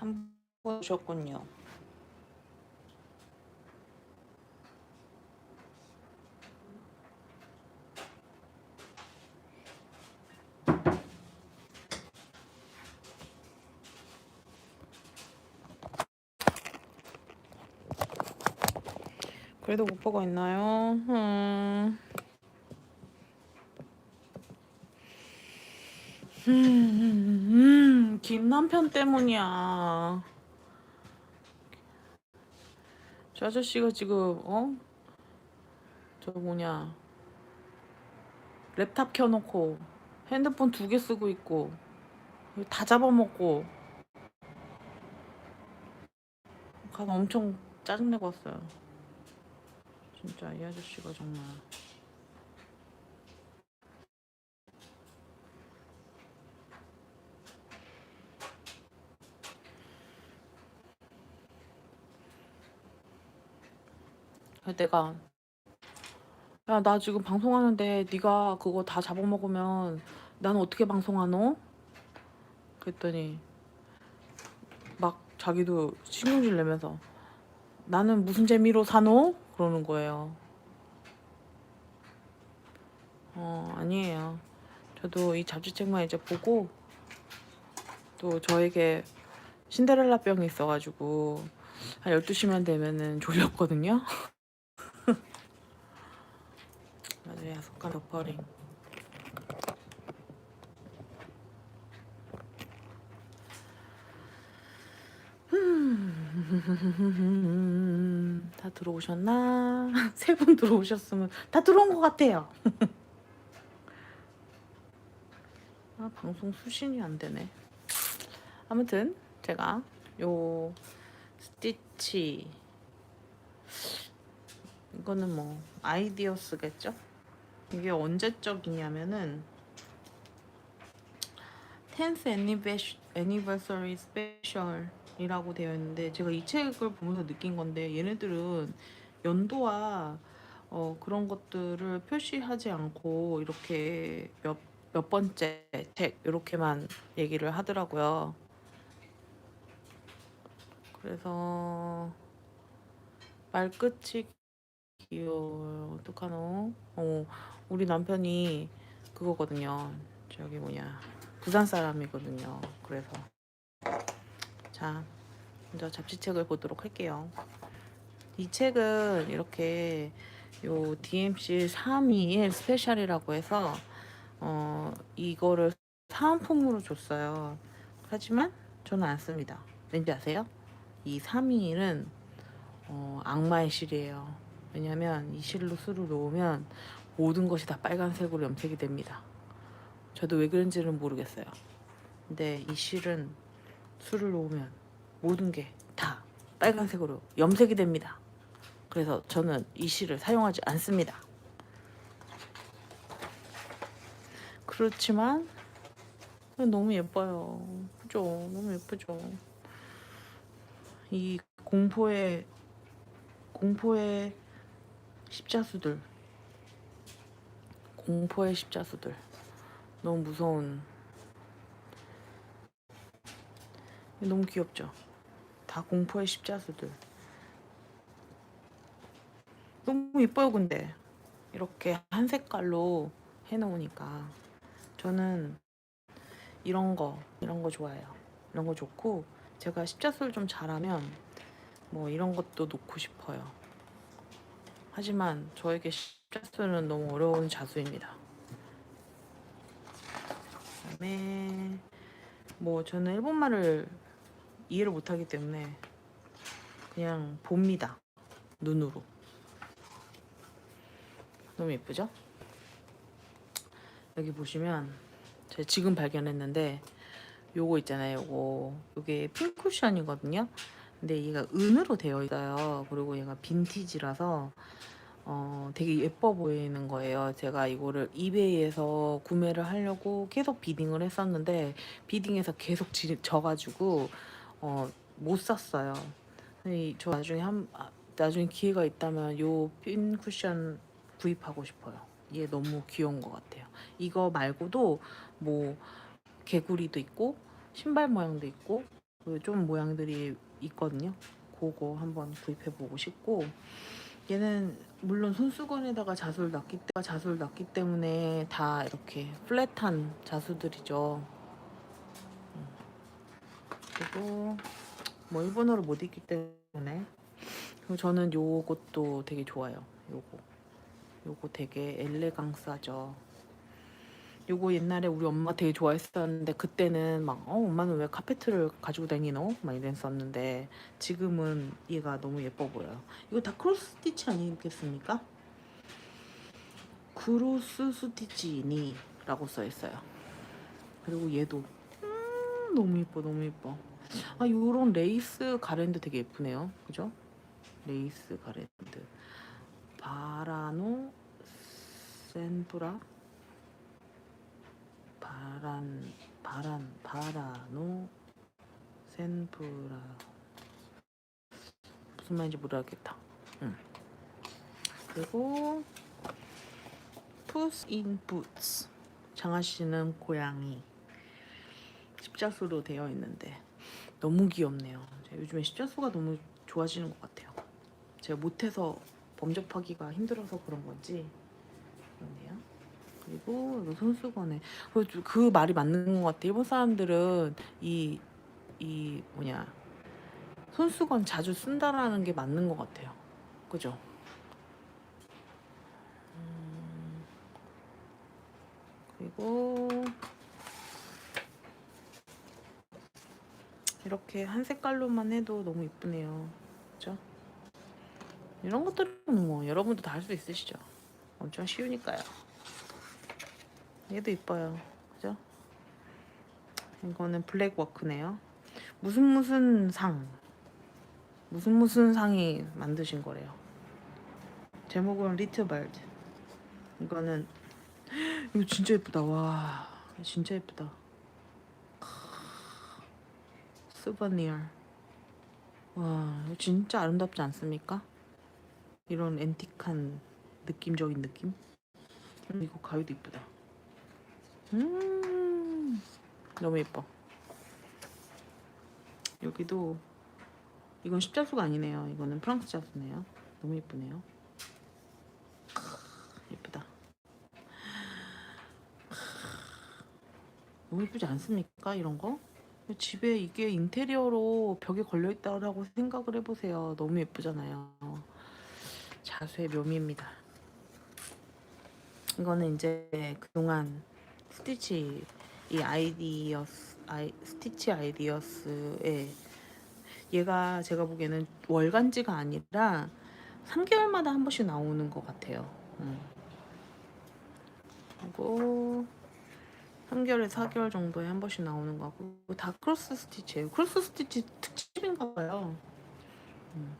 한번 오셨군요. 그래도 오빠가 있나요? 음. 음, 김 남편 때문이야. 저 아저씨가 지금 어? 저 뭐냐 랩탑 켜놓고 핸드폰 두 개 쓰고 있고 다 잡아먹고 가서 엄청 짜증내고 왔어요. 진짜 이 아저씨가 정말 내가 야 나 지금 방송하는데 네가 그거 다 잡아먹으면 나는 어떻게 방송하노? 그랬더니 막 자기도 신경질 내면서 나는 무슨 재미로 사노? 그러는 거예요. 어 아니에요. 저도 이 잡지책만 이제 보고 또 저에게 신데렐라 병이 있어가지고 한 12시만 되면은 졸렸거든요. 속간 덕퍼링. 음, 다 들어오셨나? 세 분 들어오셨으면 다 들어온 것 같아요. 아, 방송 수신이 안 되네. 아무튼 제가 요 스티치 이거는 뭐 아이디어스겠죠? 이게 언제적이냐면은 10th anniversary, anniversary special이라고 되어 있는데 제가 이 책을 보면서 느낀 건데 얘네들은 연도와 어, 그런 것들을 표시하지 않고 이렇게 몇, 몇 번째 책 이렇게만 얘기를 하더라고요. 그래서 말끝이 귀여워요. 어떡하노? 어, 우리 남편이 그거거든요. 저기 뭐냐. 부산 사람이거든요. 그래서. 자, 먼저 잡지책을 보도록 할게요. 이 책은 이렇게 요 DMC 321 스페셜이라고 해서 어, 이거를 사은품으로 줬어요. 하지만 저는 안 씁니다. 왠지 아세요? 이 321은 어, 악마의 실이에요. 왜냐면 이 실로 술을 놓으면 모든 것이 다 빨간색으로 염색이 됩니다. 저도 왜 그런지는 모르겠어요. 근데 이 실은 술을 놓으면 모든 게 다 빨간색으로 염색이 됩니다. 그래서 저는 이 실을 사용하지 않습니다. 그렇지만 너무 예뻐요. 그죠? 너무 예쁘죠? 이 공포의 공포의 십자수들 공포의 십자수들. 너무 무서운. 너무 귀엽죠? 다 공포의 십자수들. 너무 예뻐요 근데. 이렇게 한 색깔로 해놓으니까. 저는 이런 거 이런 거 좋아해요. 이런 거 좋고 제가 십자수를 좀 잘하면 뭐 이런 것도 놓고 싶어요. 하지만 저에게 십자수는 너무 어려운 자수입니다. 그다음에 뭐 저는 일본말을 이해를 못하기 때문에 그냥 봅니다. 눈으로. 너무 예쁘죠? 여기 보시면 제가 지금 발견했는데 요거 있잖아요. 요거 요게 핑쿠션이거든요. 근데 얘가 은으로 되어 있어요. 그리고 얘가 빈티지라서 어, 되게 예뻐 보이는 거예요. 제가 이거를 이베이에서 구매를 하려고 계속 비딩을 했었는데 비딩에서 계속 지, 져가지고 어, 못 샀어요. 이- 저 나중에 한 아, 나중에 기회가 있다면 요 핀 쿠션 구입하고 싶어요. 얘 너무 귀여운 것 같아요. 이거 말고도 뭐 개구리도 있고 신발 모양도 있고 그좀 모양들이 있거든요. 그거 한번 구입해 보고 싶고 얘는 물론 손수건에다가 자수를 놨기, 때- 자수를 놨기 때문에 다 이렇게 플랫한 자수들이죠. 음. 그리고 뭐 일본어를 못 읽기 때문에 그리고 저는 요것도 되게 좋아요. 요거 요거 되게 엘레강스하죠. 요거 옛날에 우리 엄마 되게 좋아했었는데 그때는 막 어, 엄마는 왜 카페트를 가지고 다니노? 막 이랬었는데 지금은 얘가 너무 예뻐 보여요. 이거 다 크로스 스티치 아니겠습니까? 크로스 스티치니라고 써 있어요. 그리고 얘도 음, 너무 예뻐, 너무 예뻐. 아, 요런 레이스 가랜드 되게 예쁘네요. 그죠? 레이스 가랜드. 바라노 센브라 바란 바란 바라노 센브라 무슨 말인지 모르겠다. 응. 그리고 인 부츠 장아 씨는 고양이 십자수로 되어 있는데 너무 귀엽네요. 요즘에 십자수가 너무 좋아지는 것 같아요. 제가 못해서 범접하기가 힘들어서 그런 건지 그런데요. 그리고 손수건에 그, 그 말이 맞는 것 같아. 일본 사람들은 이 이 뭐냐 손수건 자주 쓴다라는 게 맞는 것 같아요. 그죠? 음, 그리고 이렇게 한 색깔로만 해도 너무 이쁘네요. 그죠? 이런 것들은 뭐 여러분도 다 할 수 있으시죠. 엄청 쉬우니까요. 얘도 이뻐요. 그죠? 이거는 블랙 워크네요. 무슨 무슨 상. 무슨 무슨 상이 만드신 거래요. 제목은 리트벌드. 이거는 이거 진짜 예쁘다. 와, 진짜 예쁘다. 스버니어. 와, 이거 진짜 아름답지 않습니까? 이런 앤틱한 느낌적인 느낌. 음, 이거 가위도 이쁘다. 음, 너무 예뻐. 여기도 이건 십자수가 아니네요. 이거는 프랑스 자수네요. 너무 예쁘네요. 크, 예쁘다. 크, 너무 예쁘지 않습니까? 이런 거? 집에 이게 인테리어로 벽에 걸려 있다라고 생각을 해보세요. 너무 예쁘잖아요. 자수의 묘미입니다. 이거는 이제 그동안 스티치 이 아이디어스 아이, 스티치 아이디어스의 얘가 제가 보기에는 월간지가 아니라 3개월마다 한 번씩 나오는 것 같아요. 음. 그리고 3개월에 4개월 정도에 한 번씩 나오는 거 같고 다 크로스 스티치예요. 크로스 스티치 특집인가 봐요. 음.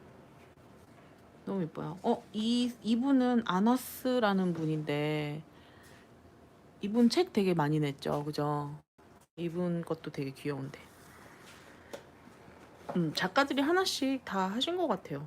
너무 예뻐요. 어, 이 이분은 아너스라는 분인데 이분 책 되게 많이 냈죠. 그죠? 이분 것도 되게 귀여운데. 음, 작가들이 하나씩 다 하신 것 같아요.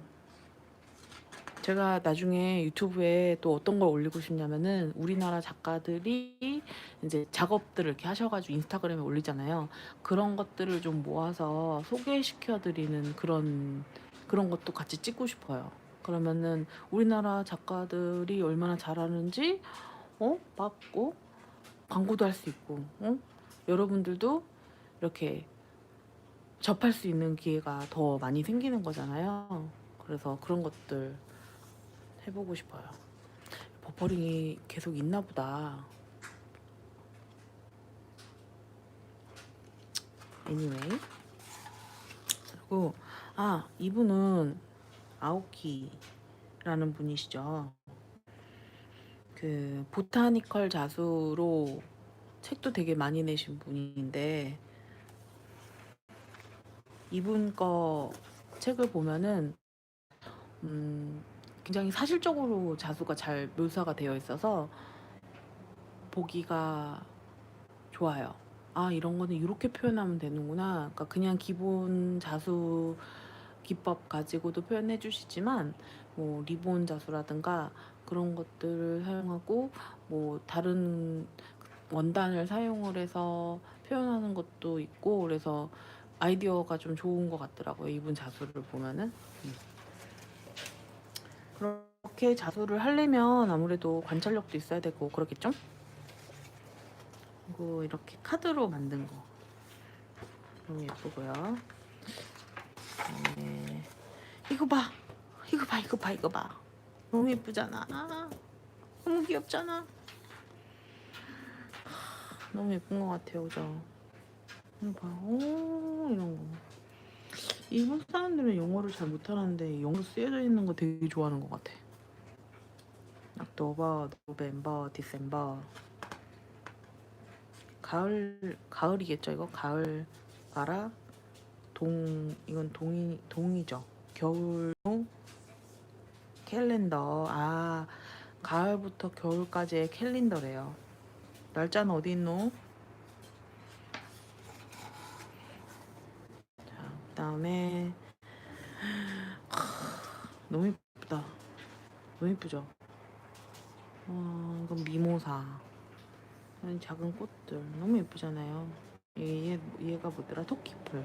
제가 나중에 유튜브에 또 어떤 걸 올리고 싶냐면은 우리나라 작가들이 이제 작업들을 이렇게 하셔가지고 인스타그램에 올리잖아요. 그런 것들을 좀 모아서 소개시켜드리는 그런 그런 것도 같이 찍고 싶어요. 그러면은 우리나라 작가들이 얼마나 잘하는지 어 봤고 광고도 할 수 있고 어? 여러분들도 이렇게 접할 수 있는 기회가 더 많이 생기는 거잖아요. 그래서 그런 것들 해보고 싶어요. 버퍼링이 계속 있나 보다. anyway. 그리고 아 이분은 아오키라는 분이시죠. 그 보타니컬 자수로 책도 되게 많이 내신 분인데 이분 거 책을 보면은 음, 굉장히 사실적으로 자수가 잘 묘사가 되어 있어서 보기가 좋아요. 아 이런 거는 이렇게 표현하면 되는구나. 그러니까 그냥 기본 자수 기법 가지고도 표현해 주시지만 뭐 리본 자수라든가 그런 것들을 사용하고 뭐 다른 원단을 사용을 해서 표현하는 것도 있고 그래서 아이디어가 좀 좋은 것 같더라고요. 이분 자수를 보면은. 음. 그렇게 자수를 하려면 아무래도 관찰력도 있어야 되고 그렇겠죠? 그리고 이렇게 카드로 만든 거 너무 예쁘고요. 네. 이거 봐, 이거 봐, 이거 봐, 이거 봐. 너무 예쁘잖아. 너무 귀엽잖아. 하, 너무 예쁜 것 같아요, 그죠? 봐, 오 이런 거. 일본 사람들은 영어를 잘 못하는데 영어 쓰여져 있는 거 되게 좋아하는 것 같아. 옥토버, 노벤버, 디셈버. 가을 가을이겠죠 이거 가을 가라 동 이건 동이 동이죠 겨울용 캘린더 아 가을부터 겨울까지의 캘린더래요 날짜는 어디 있노? 자 그 다음에 너무 예쁘다 너무 예쁘죠 와 이건 미모사 작은 꽃들 너무 예쁘잖아요. 얘, 얘 얘가 뭐더라? 토끼풀.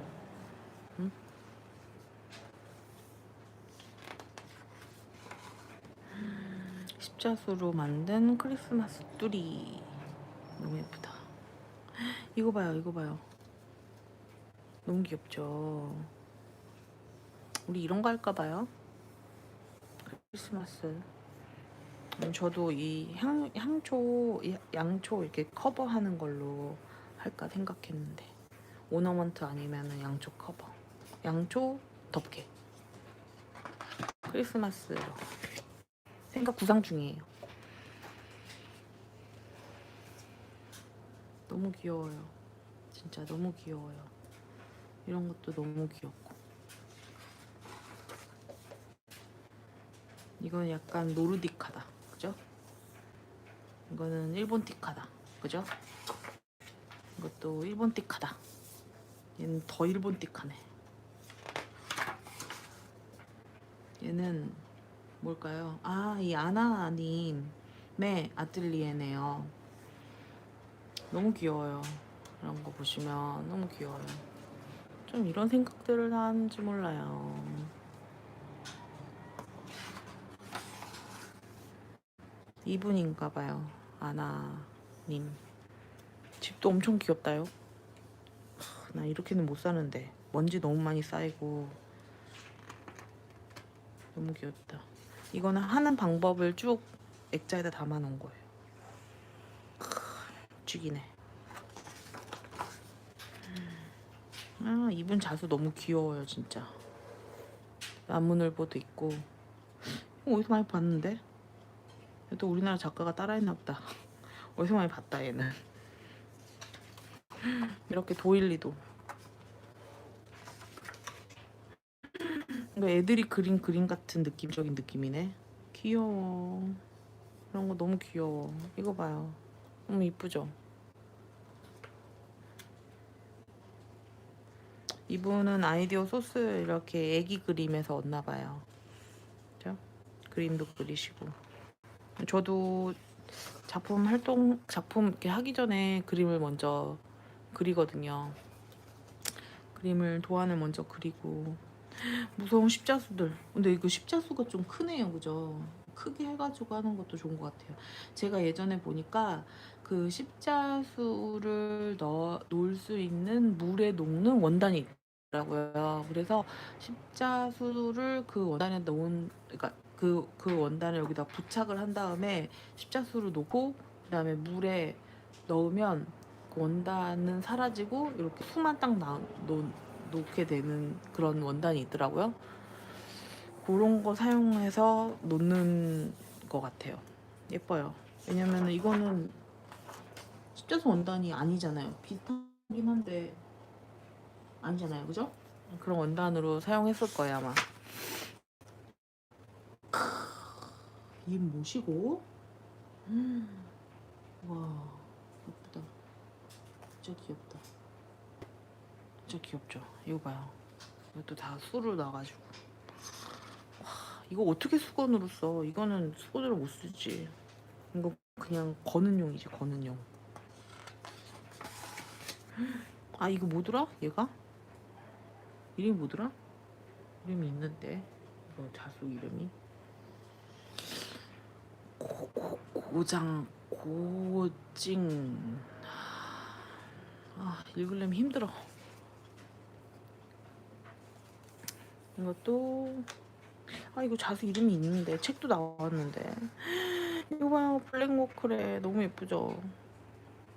십자수로 만든 크리스마스 뚜리 너무 예쁘다. 이거 봐요, 이거 봐요. 너무 귀엽죠. 우리 이런 거 할까 봐요. 크리스마스. 음, 저도 이 향, 향초, 이 양초 이렇게 커버하는 걸로 할까 생각했는데 오너먼트 아니면 양초 커버 양초 덮개 크리스마스로 생각 구상 중이에요. 너무 귀여워요. 진짜 너무 귀여워요. 이런 것도 너무 귀엽고. 이건 약간 노르딕하다. 그죠? 이거는 일본 틱하다. 그죠? 이것도 일본 틱하다. 얘는 더 일본 틱하네. 얘는 뭘까요? 아 이 아나님의 아틀리에네요 너무 귀여워요 이런 거 보시면 너무 귀여워요 좀 이런 생각들을 하는지 몰라요 이분인가 봐요. 아나님. 집도 엄청 귀엽다요. 하, 나 이렇게는 못 사는데 먼지 너무 많이 쌓이고 너무 귀엽다. 이거는 하는 방법을 쭉 액자에다 담아 놓은 거예요. 죽이네. 아 이분 자수 너무 귀여워요 진짜. 나무늘보도 있고 이거 어디서 많이 봤는데? 또 우리나라 작가가 따라했나 보다. 어디서 많이 봤다 얘는. 이렇게 도일리도. 그러니까 애들이 그린 그림 같은 느낌적인 느낌이네. 귀여워. 이런 거 너무 귀여워. 이거 봐요. 너무 이쁘죠? 이분은 아이디어 소스 이렇게 애기 그림에서 얻나 봐요. 그죠? 그림도 그리시고. 저도 작품 활동 작품 이렇게 하기 전에 그림을 먼저 그리거든요. 그림을 도안을 먼저 그리고 무서운 십자수들. 근데 이거 십자수가 좀 크네요, 그죠? 크게 해가지고 하는 것도 좋은 것 같아요. 제가 예전에 보니까 그 십자수를 넣어 놓을 수 있는 물에 녹는 원단이 있더라고요. 그래서 십자수를 그 원단에 넣은, 그러니까 그, 그 원단을 여기다 부착을 한 다음에 십자수를 놓고 그 다음에 물에 넣으면 그 원단은 사라지고 이렇게 수만 딱 나, 놓, 놓게 되는 그런 원단이 있더라고요. 그런 거 사용해서 놓는 것 같아요. 예뻐요. 왜냐면 이거는 십자수 원단이 아니잖아요. 비슷하긴 한데 아니잖아요. 그죠? 그런 원단으로 사용했을 거예요 아마. 입 모시고 음. 와 예쁘다 진짜 귀엽다 진짜 귀엽죠? 이거 봐요. 이것도 다 수로 나가지고. 와 이거 어떻게 수건으로 써? 이거는 수건으로 못 쓰지. 이거 그냥 거는 용이지 거는 용 아 이거 뭐더라? 얘가? 이름이 뭐더라? 이름이 있는데. 이거 자수 이름이. 고, 고, 고장 고찡 아 읽으려면 힘들어 이것도. 아 이거 자수 이름이 있는데 책도 나왔는데. 이거 봐요 블랙워크래 너무 예쁘죠?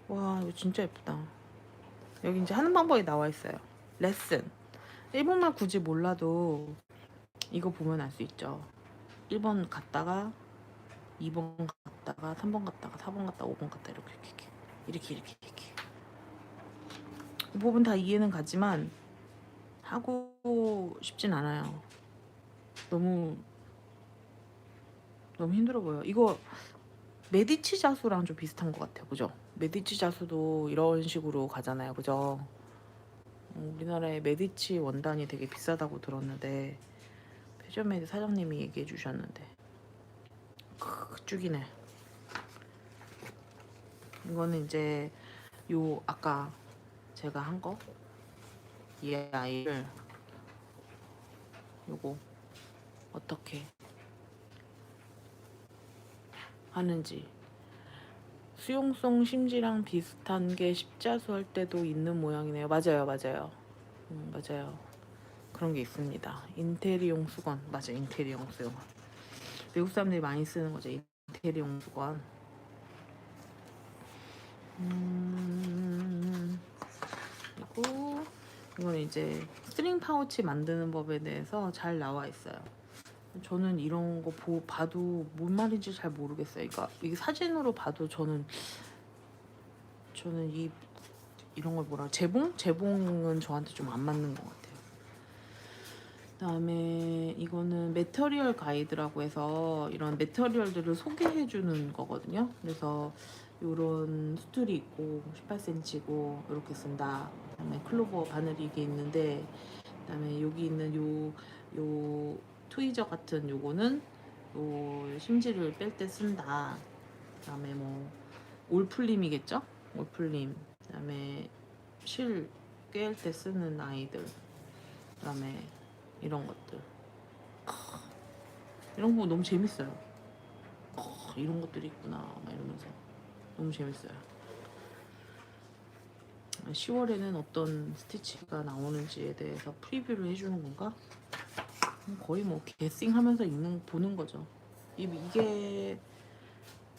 와 이거 진짜 예쁘다. 여기 이제 하는 방법이 나와 있어요. 레슨. 일본말 굳이 몰라도 이거 보면 알 수 있죠. 1번 갔다가 2번 갔다가 3번 갔다가 4번 갔다가 5번 갔다 이렇게 이렇게 이렇게 이렇게 이렇게. 이 부분 다 이해는 가지만 하고 싶진 않아요. 너무 너무 힘들어 보여 이거 메디치 자수랑 좀 비슷한 것 같아요. 그죠? 메디치 자수도 이런 식으로 가잖아요. 그죠? 음, 우리나라에 메디치 원단이 되게 비싸다고 들었는데 패션메이드 사장님이 얘기해 주셨는데. 크 쭉이네. 이거는 이제 요 아까 제가 한 거 이 아이를 요거 어떻게 하는지 수용성 심지랑 비슷한 게 십자수 할 때도 있는 모양이네요. 맞아요, 맞아요. 음, 맞아요. 그런 게 있습니다. 인테리용 수건 맞아, 인테리용 수건. 외국 사람들이 많이 쓰는 거죠, 인테리용 수건. 음, 그리고 이건 이제 스트링 파우치 만드는 법에 대해서 잘 나와 있어요. 저는 이런 거 보, 봐도 뭔 말인지 잘 모르겠어요. 그러니까 이게 사진으로 봐도 저는 저는 이 이런 걸 뭐라 재봉? 재봉은 저한테 좀 안 맞는 것 같아요. 그다음에 이거는 메터리얼 가이드라고 해서 이런 메터리얼들을 소개해 주는 거거든요. 그래서 이런 스툴이 있고 18cm고 이렇게 쓴다. 그다음에 클로버 바늘이 이게 있는데 그다음에 여기 있는 요 요 트위저 같은 요거는 요 심지를 뺄 때 쓴다. 그다음에 뭐 올풀림이겠죠? 올풀림. 그다음에 실 꿰일 때 쓰는 아이들. 그다음에 이런 것들. 크, 이런 거 너무 재밌어요. 크, 이런 것들이 있구나. 막 이러면서 너무 재밌어요. 10월에는 어떤 스티치가 나오는지에 대해서 프리뷰를 해주는 건가? 거의 뭐 개싱하면서 읽는 보는 거죠. 이- 이게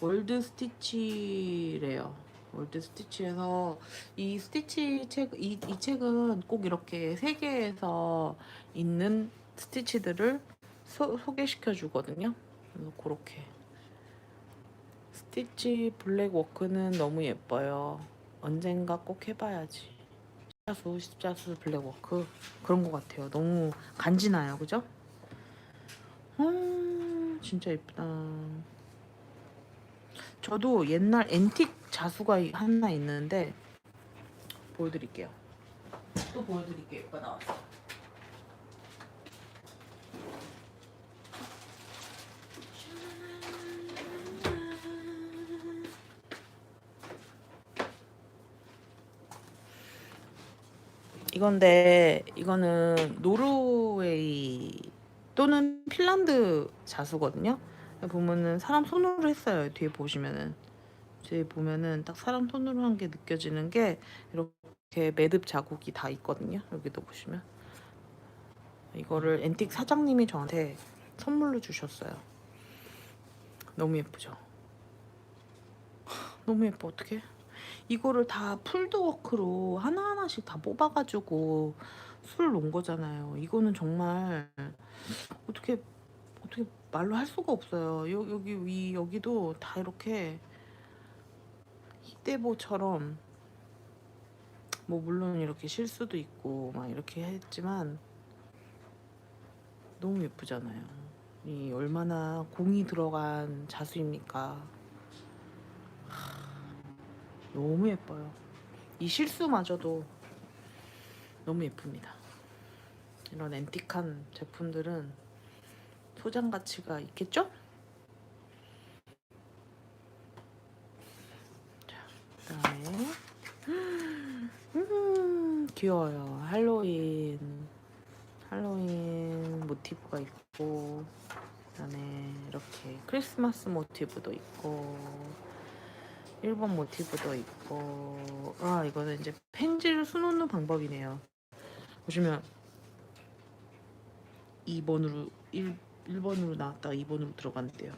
월드 스티치래요. 월드 스티치에서 이 스티치 책, 이, 이 책은 꼭 이렇게 세계에서 있는 스티치들을 소, 소개시켜 주거든요. 그래서 그렇게 스티치 블랙 워크는 너무 예뻐요. 언젠가 꼭 해봐야지. 십자수, 십자수 블랙 워크 그런 것 같아요. 너무 간지나요, 그죠? 음, 진짜 예쁘다. 저도 옛날 앤틱 자수가 이- 하나 있는데 보여드릴게요. 또 보여드릴게요. 이거 나왔어. 이건데 이거는 노르웨이 또는 핀란드 자수거든요. 보면은 사람 손으로 했어요. 뒤에 보시면은 뒤에 보면은 딱 사람 손으로 한 게 느껴지는 게 이렇게 매듭 자국이 다 있거든요. 여기도 보시면 이거를 앤틱 사장님이 저한테 선물로 주셨어요. 너무 예쁘죠? 너무 예뻐 어떡해? 이거를 다 풀드워크로 하나하나씩 다 뽑아가지고 술 놓은 거잖아요. 이거는 정말 어떻게 어떻게 말로 할 수가 없어요. 여, 여기 위 여기도 다 이렇게 히데보처럼 뭐 물론 이렇게 실수도 있고 막 이렇게 했지만 너무 예쁘잖아요. 이 얼마나 공이 들어간 자수입니까? 너무 예뻐요. 이 실수마저도 너무 예쁩니다. 이런 앤틱한 제품들은 소장 가치가 있겠죠? 자, 그다음에 음, 귀여워요. 할로윈 할로윈 모티브가 있고 그다음에 이렇게 크리스마스 모티브도 있고 일본 모티브도 있고 아 이거는 이제 펜지를 수놓는 방법이네요. 보시면 2번으로 1, 1번으로 나왔다가 2번으로 들어간대요.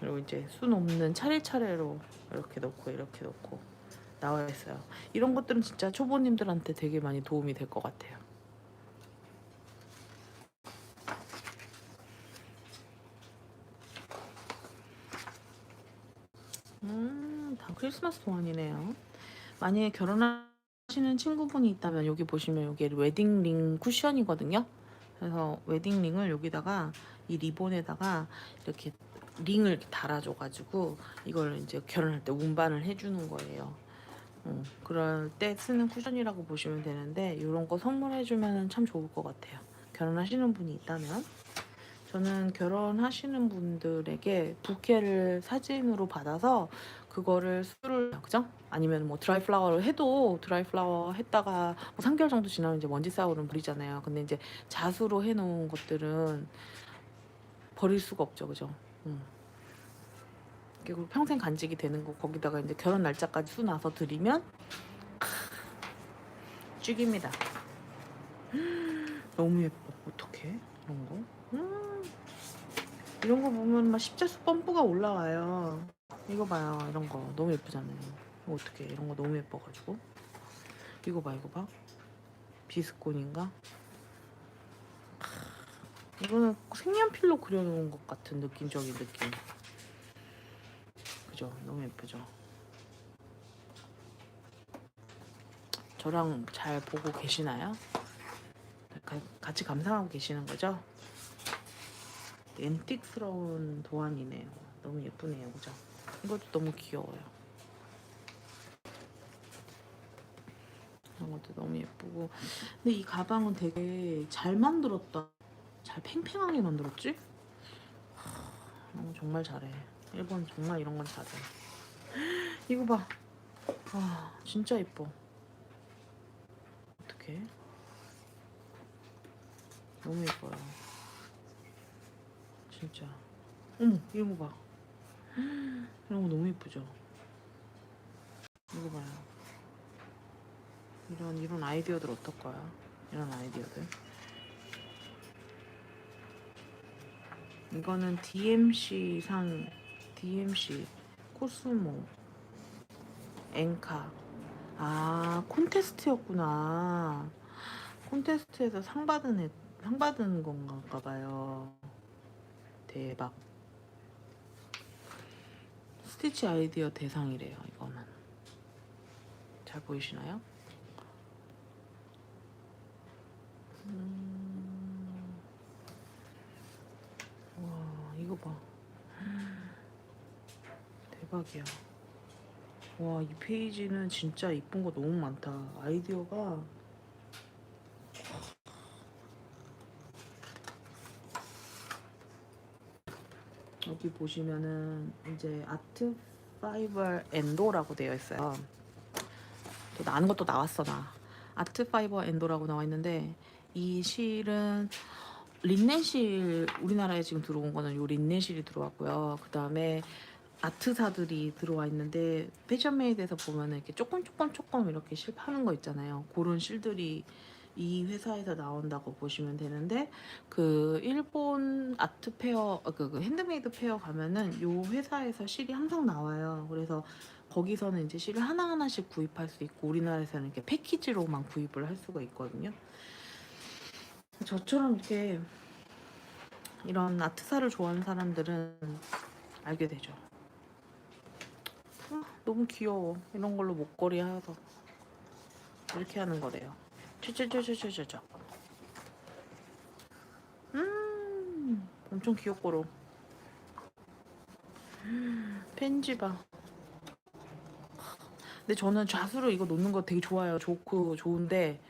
그리고 이제 순 없는 차례차례로 이렇게 넣고 이렇게 넣고 나와 있어요. 이런 것들은 진짜 초보님들한테 되게 많이 도움이 될 것 같아요 음, 다 크리스마스 동안이네요. 만약에 결혼하시는 친구분이 있다면 여기 보시면 이게 웨딩 링 쿠션이거든요. 그래서 웨딩 링을 여기다가 이 리본에다가 이렇게 링을 달아줘가지고 이걸 이제 결혼할 때 운반을 해주는 거예요. 어, 그럴 때 쓰는 쿠션이라고 보시면 되는데 이런 거 선물해주면 참 좋을 것 같아요. 결혼하시는 분이 있다면. 저는 결혼하시는 분들에게 부케를 사진으로 받아서 그거를 술을 그죠? 아니면 뭐 드라이 플라워를 해도 드라이 플라워 했다가 뭐 3개월 정도 지나면 이제 먼지 쌓으면 버리잖아요. 근데 이제 자수로 해놓은 것들은 버릴 수가 없죠, 그죠? 음. 그리고 평생 간직이 되는 거 거기다가 이제 결혼 날짜까지 수 나서 드리면 죽입니다. 너무 예뻐. 어떡해? 이런 거? 음, 이런 거 보면 막 십자수 펌프가 올라와요. 이거 봐요. 이런 거 너무 예쁘잖아요. 이거 어떻게 이런 거 너무 예뻐가지고. 이거 봐, 이거 봐. 비스콘인가? 크, 이거는 색연필로 그려놓은 것 같은 느낌적인 느낌. 그죠? 너무 예쁘죠? 저랑 잘 보고 계시나요? 가- 같이 감상하고 계시는 거죠? 앤틱스러운 도안이네요. 너무 예쁘네요, 그죠? 이것도 너무 귀여워요. 이런 것도 너무 예쁘고. 근데 이 가방은 되게 잘 만들었다. 잘 팽팽하게 만들었지? 하, 어, 정말 잘해. 일본 정말 이런 건 잘해. 이거 봐. 와, 진짜 예뻐. 어떡해? 너무 예뻐요. 진짜. 어머, 이거 봐. 이런 거 너무 예쁘죠? 이거 봐요. 이런, 이런 아이디어들 어떨까요? 이런 아이디어들. 이거는 DMC 상, DMC, 코스모, 엔카. 아, 콘테스트였구나. 콘테스트에서 상 받은 애, 상 받은 건가 봐요. 대박. 스티치 아이디어 대상이래요, 이거는. 잘 보이시나요? 음... 와, 이거 봐. 대박이야. 와, 이 페이지는 진짜 이쁜 거 너무 많다. 아이디어가 여기 보시면은 이제 아트 파이버 엔도라고 되어 있어요. 또 나는 것도 나왔어 나. 아트 파이버 엔도라고 나와 있는데 이 실은 린넨실 우리나라에 지금 들어온 거는 요 린넨실이 들어왔고요. 그 다음에 아트사들이 들어와 있는데 패션메이드에서 보면은 이렇게 조금 조금 조금 이렇게 실 파는 거 있잖아요. 그런 실들이 이 회사에서 나온다고 보시면 되는데 그 일본 아트 페어 어, 그, 그 핸드메이드 페어 가면은 요 회사에서 실이 항상 나와요. 그래서 거기서는 이제 실을 하나 하나씩 구입할 수 있고 우리나라에서는 이렇게 패키지로만 구입을 할 수가 있거든요. 저처럼 이렇게 이런 아트사를 좋아하는 사람들은 알게 되죠. 아, 너무 귀여워. 이런 걸로 목걸이 하서 이렇게 하는 거래요. 쭈쭈쭈쭈쭈쭈. 음, 엄청 귀엽고로. 펜지 봐. 근데 저는 자수로 이거 놓는 거 되게 좋아요. 좋고 좋은데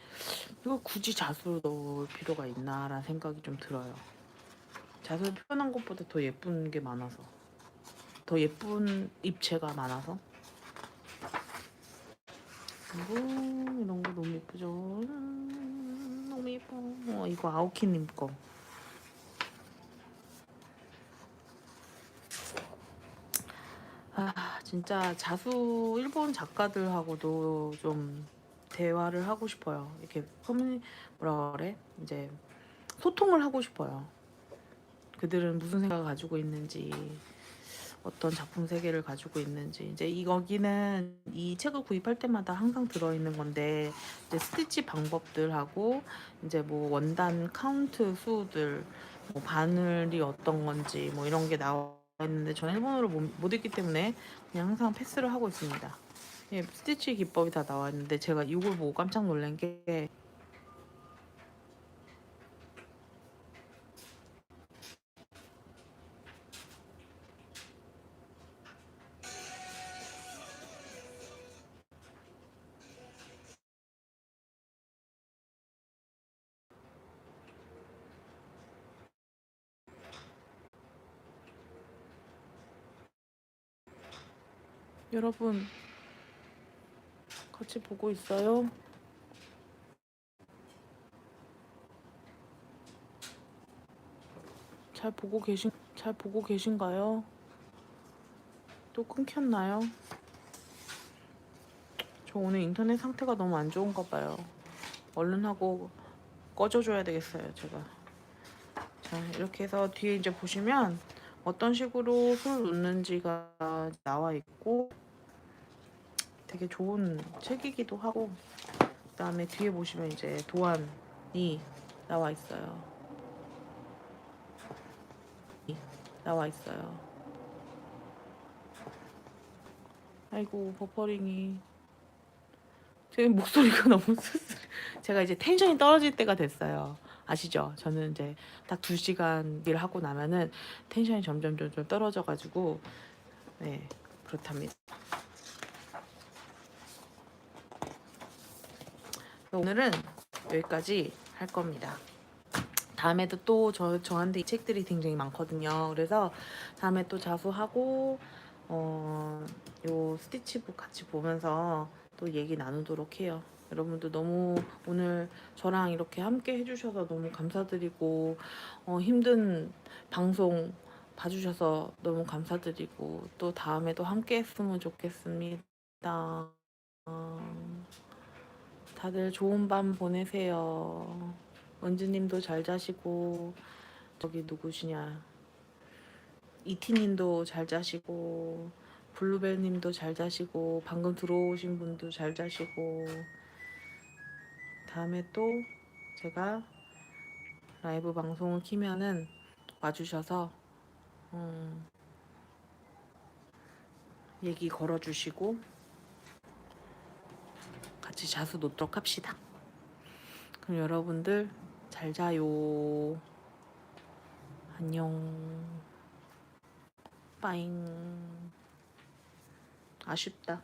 이거 굳이 자수로 넣을 필요가 있나라는 생각이 좀 들어요. 자수를 표현한 것보다 더 예쁜 게 많아서. 더 예쁜 입체가 많아서. 그리고 이런 거 너무 예쁘죠? 음, 너무 예뻐. 어, 이거 아오키님 거. 아 진짜 자수 일본 작가들하고도 좀 대화를 하고 싶어요. 이렇게 커뮤니 뭐라 그래 이제 소통을 하고 싶어요. 그들은 무슨 생각을 가지고 있는지 어떤 작품 세계를 가지고 있는지 이제 이 여기는 이 책을 구입할 때마다 항상 들어 있는 건데 이제 스티치 방법들하고 이제 뭐 원단 카운트 수들 뭐 바늘이 어떤 건지 뭐 이런 게 나와 있는데 저는 일본어를 못, 못 읽기 때문에 그냥 항상 패스를 하고 있습니다. 예, 스티치 기법이 다 나와 있는데 제가 이걸 보고 깜짝 놀란 게 여러분 같이 보고 있어요? 잘 보고 계신 잘 보고 계신가요? 또 끊겼나요? 저 오늘 인터넷 상태가 너무 안 좋은가 봐요. 얼른 하고 꺼져줘야 되겠어요, 제가. 자, 이렇게 해서 뒤에 이제 보시면 어떤 식으로 손을 놓는지가 나와 있고 되게 좋은 책이기도 하고 그다음에 뒤에 보시면 이제 도안이 나와 있어요. 나와 있어요. 아이고 버퍼링이 제 목소리가 너무 스스로 제가 이제 텐션이 떨어질 때가 됐어요. 아시죠? 저는 이제 딱 두 시간 일 하고 나면은 텐션이 점점 점점 떨어져 가지고 네 그렇답니다. 오늘은 여기까지 할 겁니다. 다음에도 또 저, 저한테 이 책들이 굉장히 많거든요. 그래서 다음에 또 자수하고, 어, 요 스티치북 같이 보면서 또 얘기 나누도록 해요. 여러분도 너무 오늘 저랑 이렇게 함께 해주셔서 너무 감사드리고, 어, 힘든 방송 봐주셔서 너무 감사드리고, 또 다음에도 함께 했으면 좋겠습니다. 어, 다들 좋은 밤 보내세요. 원주님도 잘 자시고 저기 누구시냐 이티님도 잘 자시고 블루벨님도 잘 자시고 방금 들어오신 분도 잘 자시고 다음에 또 제가 라이브 방송을 키면은 와주셔서 음, 얘기 걸어주시고 같이 자수 놓도록 합시다. 그럼 여러분들 잘 자요. 안녕. 빠잉. 아쉽다.